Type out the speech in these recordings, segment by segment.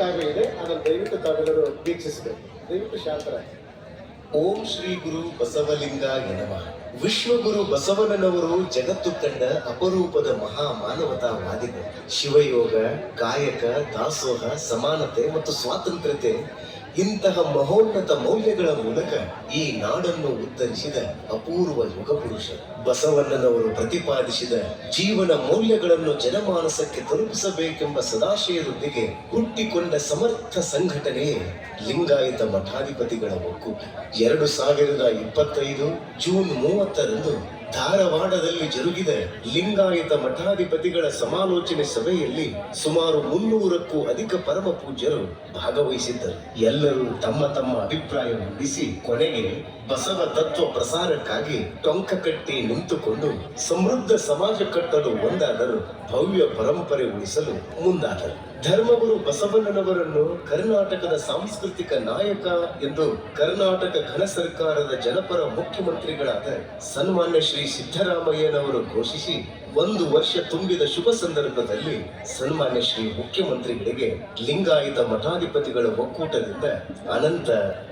ಕಾರ್ಯ ಇದೆ, ಅದನ್ನು ದಯವಿಟ್ಟು ತಾವೆಲ್ಲರೂ ವೀಕ್ಷಿಸಬೇಕು. ದಯವಿಟ್ಟು ಶಾಂತರಾಗಿ. ಓಂ ಶ್ರೀ ಗುರು ಬಸವಲಿಂಗ ಎನವ ವಿಶ್ವಗುರು ಬಸವಣ್ಣನವರು ಜಗತ್ತು ಕಂಡ ಅಪರೂಪದ ಮಹಾ ಮಾನವತಾವಾದಿಗಳು ಶಿವಯೋಗ ಕಾಯಕ ದಾಸೋಹ, ಸಮಾನತೆ ಮತ್ತು ಸ್ವಾತಂತ್ರ್ಯತೆ ಇಂತಹ ಮಹೋನ್ನತ ಮೌಲ್ಯಗಳ ಮೂಲಕ ಈ ನಾಡನ್ನು ಉತ್ತರಿಸಿದ ಅಪೂರ್ವ ಯುಗ ಪುರುಷ ಬಸವಣ್ಣನವರು ಪ್ರತಿಪಾದಿಸಿದ ಜೀವನ ಮೌಲ್ಯಗಳನ್ನು ಜನಮಾನಸಕ್ಕೆ ತಲುಪಿಸಬೇಕೆಂಬ ಸದಾಶಯದೊಂದಿಗೆ ಹುಟ್ಟಿಕೊಂಡ ಸಮರ್ಥ ಸಂಘಟನೆಯೇ ಲಿಂಗಾಯತ ಮಠಾಧಿಪತಿಗಳ ಒಕ್ಕೂಟ. ಎರಡು ಸಾವಿರದ ಇಪ್ಪತ್ತೈದು ಜೂನ್ ಮೂವತ್ತರಂದು ಧಾರವಾಡದಲ್ಲಿ ಜರುಗಿದ. ಲಿಂಗಾಯತ ಮಠಾಧಿಪತಿಗಳ ಸಮಾಲೋಚನೆ ಸಭೆಯಲ್ಲಿ ಸುಮಾರು ಮುನ್ನೂರಕ್ಕೂ ಅಧಿಕ ಪರಮ ಪೂಜ್ಯರು ಭಾಗವಹಿಸಿದ್ದರು. ಎಲ್ಲರೂ ತಮ್ಮ ತಮ್ಮ ಅಭಿಪ್ರಾಯ ಮಂಡಿಸಿ ಕೊನೆಗೆ ಬಸವ ತತ್ವ ಪ್ರಸಾರಕ್ಕಾಗಿ ಟೊಂಕ ಕಟ್ಟಿ ನಿಂತುಕೊಂಡು ಸಮೃದ್ಧ ಸಮಾಜ ಕಟ್ಟಲು ಒಂದಾದರು ಭವ್ಯ ಪರಂಪರೆ ಉಳಿಸಲು ಮುಂದಾದರು. ಧರ್ಮಗುರು ಬಸವಣ್ಣನವರನ್ನು ಕರ್ನಾಟಕದ ಸಾಂಸ್ಕೃತಿಕ ನಾಯಕ ಎಂದು ಕರ್ನಾಟಕ ಘನ ಸರ್ಕಾರದ ಜನಪರ ಮುಖ್ಯಮಂತ್ರಿಗಳಾದ ಸನ್ಮಾನ್ಯ ಶ್ರೀ ಸಿದ್ದರಾಮಯ್ಯನವರು ಘೋಷಿಸಿ ಒಂದು ವರ್ಷ ತುಂಬಿದ ಶುಭ ಸಂದರ್ಭದಲ್ಲಿ ಸನ್ಮಾನ್ಯ ಶ್ರೀ ಮುಖ್ಯಮಂತ್ರಿಗಳಿಗೆ ಲಿಂಗಾಯತ ಮಠಾಧಿಪತಿಗಳ ಒಕ್ಕೂಟದಿಂದ ಅನಂತ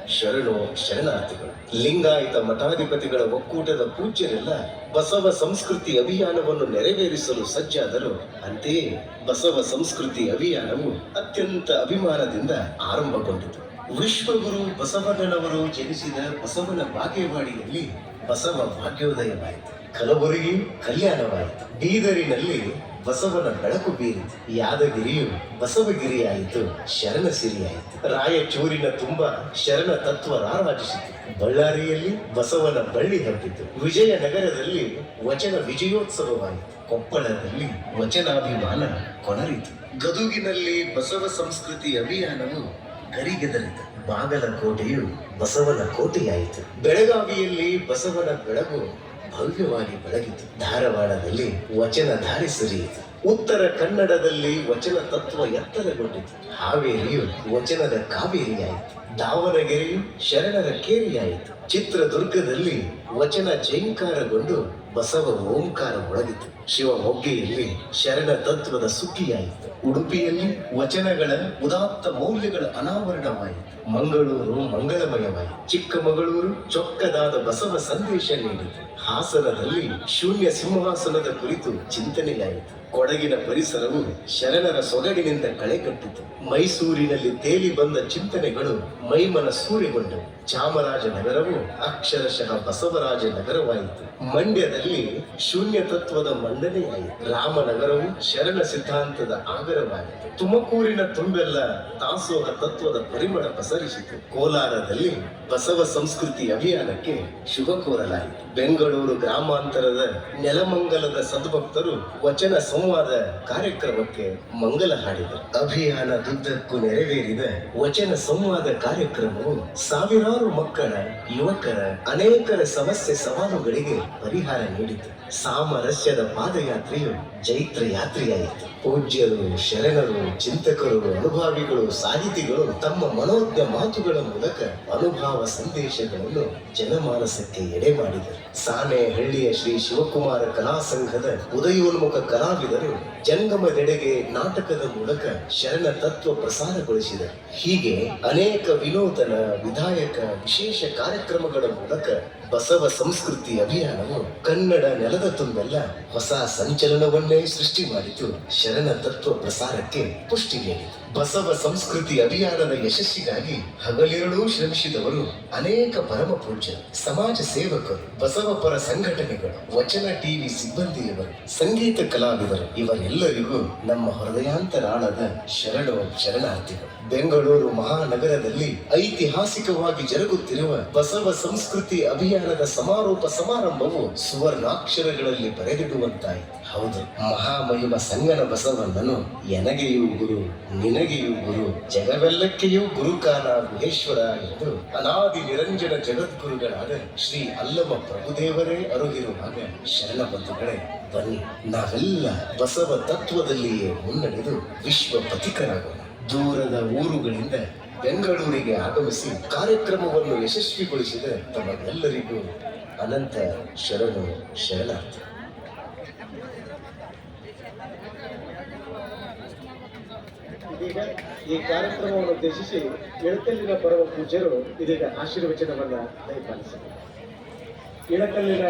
ಶರಣು ಶರಣಾರ್ಥಿಗಳು. ಲಿಂಗಾಯತ ಮಠಾಧಿಪತಿಗಳ ಒಕ್ಕೂಟದ ಪೂಜ್ಯರೆಲ್ಲ ಬಸವ ಸಂಸ್ಕೃತಿ ಅಭಿಯಾನವನ್ನು ನೆರವೇರಿಸಲು ಸಜ್ಜಾದರು. ಅಂತೆಯೇ ಬಸವ ಸಂಸ್ಕೃತಿ ಅಭಿಯಾನವು ಅತ್ಯಂತ ಅಭಿಮಾನದಿಂದ ಆರಂಭಗೊಂಡಿತು. ವಿಶ್ವಗುರು ಬಸವಣ್ಣನವರು ಜನಿಸಿದ ಬಸವನ ಬಾಗೇವಾಡಿಯಲ್ಲಿ ಬಸವ ಭಾಗ್ಯೋದಯವಾಯಿತು. ಕಲಬುರಗಿ ಕಲ್ಯಾಣವಾಯಿತು. ಬೀದರಿನಲ್ಲಿ ಬಸವನ ಬೆಳಕು ಬೀರಿತು. ಯಾದಗಿರಿಯು ಬಸವಗಿರಿಯಾಯಿತು ಶರಣ ಸಿರಿಯಾಯಿತು ರಾಯಚೂರಿನ ತುಂಬ ಶರಣ ತತ್ವ ರಾರಾಜಿಸಿತು. ಬಳ್ಳಾರಿಯಲ್ಲಿ ಬಸವನ ಬಳ್ಳಿ ಹಬ್ಬಿತು. ವಿಜಯನಗರದಲ್ಲಿ ವಚನ ವಿಜಯೋತ್ಸವವಾಯಿತು. ಕೊಪ್ಪಳದಲ್ಲಿ ವಚನಾಭಿಮಾನ ಕೊನರಿತು ಗದುಗಿನಲ್ಲಿ ಬಸವ ಸಂಸ್ಕೃತಿ ಅಭಿಯಾನವು ಗರಿಗೆದರಿತು ಬಾಗಲಕೋಟೆಯು ಬಸವನ ಕೋಟೆಯಾಯಿತು ಬೆಳಗಾವಿಯಲ್ಲಿ ಬಸವನ ಬೆಳಗು ಭವ್ಯವಾಗಿ ಬೆಳಗಿತು. ಧಾರವಾಡದಲ್ಲಿ ವಚನ ಧಾರೆ ಸುರಿಯಿತು. ಉತ್ತರ ಕನ್ನಡದಲ್ಲಿ ವಚನ ತತ್ವ ಎತ್ತರಗೊಂಡಿತು. ಹಾವೇರಿಯು ವಚನದ ಕಾವೇರಿಯಾಯಿತು. ದಾವಣಗೆರೆಯು ಶರಣರ ಕೇರಿಯಾಯಿತು. ಚಿತ್ರದುರ್ಗದಲ್ಲಿ ವಚನ ಜೈಂಕಾರಗೊಂಡು ಬಸವ ಓಂಕಾರ ಮೊಳಗಿತು ಶಿವಮೊಗ್ಗೆಯಲ್ಲಿ ಶರಣ ತತ್ವದ ಸುಗ್ಗಿಯಾಯಿತು. ಉಡುಪಿಯಲ್ಲಿ ವಚನಗಳ ಉದಾತ್ತ ಮೌಲ್ಯಗಳ ಅನಾವರಣವಾಯಿತು. ಮಂಗಳೂರು ಮಂಗಳಮಯವಾಯಿತು. ಚಿಕ್ಕಮಗಳೂರು ಚೊಕ್ಕದಾದ ಬಸವ ಸಂದೇಶ ನೀಡಿತು. ಹಾಸನದಲ್ಲಿ ಶೂನ್ಯ ಸಿಂಹಾಸನದ ಕುರಿತು ಚಿಂತನೆಯಾಯಿತು. ಕೊಡಗಿನ ಪರಿಸರವು ಶರಣರ ಸೊಗಡಿನಿಂದ ಕಳೆಕಟ್ಟಿತು. ಮೈಸೂರಿನಲ್ಲಿ ತೇಲಿ ಬಂದ ಚಿಂತನೆಗಳು ಮೈಮನ ಸೂರೆಗೊಂಡವು ಚಾಮರಾಜನಗರವು ಅಕ್ಷರಶಃ ಬಸವರಾಜ ನಗರವಾಯಿತು. ಮಂಡ್ಯದಲ್ಲಿ ಶೂನ್ಯ ತತ್ವದ ಮಂಡನೆಯಾಯಿತು ರಾಮನಗರವು ಶರಣ ಸಿದ್ಧಾಂತದ ಆಗರವಾಯಿತು. ತುಮಕೂರಿನ ತುಂಬೆಲ್ಲ ದಾಸೋಹ ತತ್ವದ ಪರಿಮಳ ಪಸರಿಸಿತು. ಕೋಲಾರದಲ್ಲಿ ಬಸವ ಸಂಸ್ಕೃತಿ ಅಭಿಯಾನಕ್ಕೆ ಶುಭ ಕೋರಲಾಯಿತು. ಬೆಂಗಳೂರು ಗ್ರಾಮಾಂತರದ ನೆಲಮಂಗಲದ ಸದ್ಭಕ್ತರು ವಚನ ಸಂವಾದ ಕಾರ್ಯಕ್ರಮಕ್ಕೆ ಮಂಗಲ ಹಾಡಿದರು. ಅಭಿಯಾನದುದ್ದಕ್ಕೂ ನೆರವೇರಿದ ವಚನ ಸಂವಾದ ಕಾರ್ಯಕ್ರಮವು ಸಾವಿರಾರು ಮಕ್ಕಳ ಯುವಕರ ಅನೇಕರ ಸಮಸ್ಯೆ ಸವಾಲುಗಳಿಗೆ ಪರಿಹಾರ ನೀಡಿತು. ಸಾಮರಸ್ಯದ ಪಾದಯಾತ್ರೆಯು ಜೈತ್ರ ಯಾತ್ರೆಯಾಯಿತು ಪೂಜ್ಯರು, ಶರಣರು, ಚಿಂತಕರು, ಅನುಭಾವಿಗಳು, ಸಾಹಿತಿಗಳು ತಮ್ಮ ಮನೋಜ್ಞ ಮಾತುಗಳ ಮೂಲಕ ಅನುಭಾವ ಸಂದೇಶಗಳನ್ನು ಜನಮಾನಸಕ್ಕೆ ಎಡೆ ಮಾಡಿದರು. ಸಾಣೆಹಳ್ಳಿಯ ಶ್ರೀ ಶಿವಕುಮಾರ ಕಲಾ ಸಂಘದ ಉದಯೋನ್ಮುಖ ಕಲಾವಿದರು ಜಂಗಮದೆಡೆಗೆ ನಾಟಕದ ಮೂಲಕ ಶರಣ ತತ್ವ ಪ್ರಸಾರಗೊಳಿಸಿದರು. ಹೀಗೆ ಅನೇಕ ವಿನೂತನ, ವಿಧಾಯಕ, ವಿಶೇಷ ಕಾರ್ಯಕ್ರಮಗಳ ಮೂಲಕ ಬಸವ ಸಂಸ್ಕೃತಿ ಅಭಿಯಾನವು ಕನ್ನಡ ನೆಲದ ತುಂಬೆಲ್ಲ ಹೊಸ ಸಂಚಲನವನ್ನೇ ಸೃಷ್ಟಿ ಮಾಡಿತು. ಶರಣ ತತ್ವ ಪ್ರಸಾರಕ್ಕೆ ಪುಷ್ಟಿ ನೀಡಿತು. ಬಸವ ಸಂಸ್ಕೃತಿ ಅಭಿಯಾನದ ಯಶಸ್ಸಿಗಾಗಿ ಹಗಲಿರುಳು ಶ್ರಮಿಸಿದವರು ಅನೇಕ ಪರಮ ಪೂಜ್ಯರು ಸಮಾಜ ಸೇವಕರು, ಬಸವ ಪರ ಸಂಘಟನೆಗಳು, ವಚನ ಟಿವಿ ಸಿಬ್ಬಂದಿಯವರು, ಸಂಗೀತ ಕಲಾವಿದರು. ಇವರೆಲ್ಲರಿಗೂ ನಮ್ಮ ಹೃದಯಾಂತರಾಳದ ಶರಣ ಶರಣಾರ್ಥಿಗಳು. ಬೆಂಗಳೂರು ಮಹಾನಗರದಲ್ಲಿ ಐತಿಹಾಸಿಕವಾಗಿ ಜರುಗುತ್ತಿರುವ ಬಸವ ಸಂಸ್ಕೃತಿ ಅಭಿಯಾನದ ಸಮಾರೋಪ ಸಮಾರಂಭವು ಸುವರ್ಣಾಕ್ಷರಗಳಲ್ಲಿ ಬರೆದಿಡುವಂತಾಯಿತು. ಹೌದು, ಮಹಾಮಹಿಮ ಸಂಗನ ಬಸವಣ್ಣನು, ಎನಗೆಯೂ ಗುರು ನಿನಗೆಯೂ ಗುರು, ಜಗವೆಲ್ಲಕ್ಕೆಯೂ ಗುರುಕಾಲ ಮಹೇಶ್ವರ ಎಂದು ಅನಾದಿ ನಿರಂಜನ ಜಗದ್ಗುರುಗಳಾದ ಶ್ರೀ ಅಲ್ಲಮ ಪ್ರಭುದೇವರೇ ಅರುಗಿರುವಾಗ ಶರಣ ಬಂಧುಗಳೇ, ಬನ್ನಿ, ನಾವೆಲ್ಲ ಬಸವ ತತ್ವದಲ್ಲಿಯೇ ಮುನ್ನಡೆದು ವಿಶ್ವ ಪಥಿಕರಾಗೋಣ. ದೂರದ ಊರುಗಳಿಂದ ಬೆಂಗಳೂರಿಗೆ ಆಗಮಿಸಿ ಕಾರ್ಯಕ್ರಮವನ್ನು ಯಶಸ್ವಿಗೊಳಿಸಿದ ತಮಗೆಲ್ಲರಿಗೂ ಅನಂತ ಶರಣು, ಶರಣಾರ್ಥಿ. ಇಡೀ ಈಗ ಈ ಕಾರ್ಯಕ್ರಮವನ್ನು ಉದ್ದೇಶಿಸಿ ಇಳಕಲ್ಲಿನ ಬರುವ ಪೂಜ್ಯರು ಇದೀಗ ಆಶೀರ್ವಚನವನ್ನು ದಯಪಾಲಿಸಿದರು. ಇಳಕಲ್ಲಿನ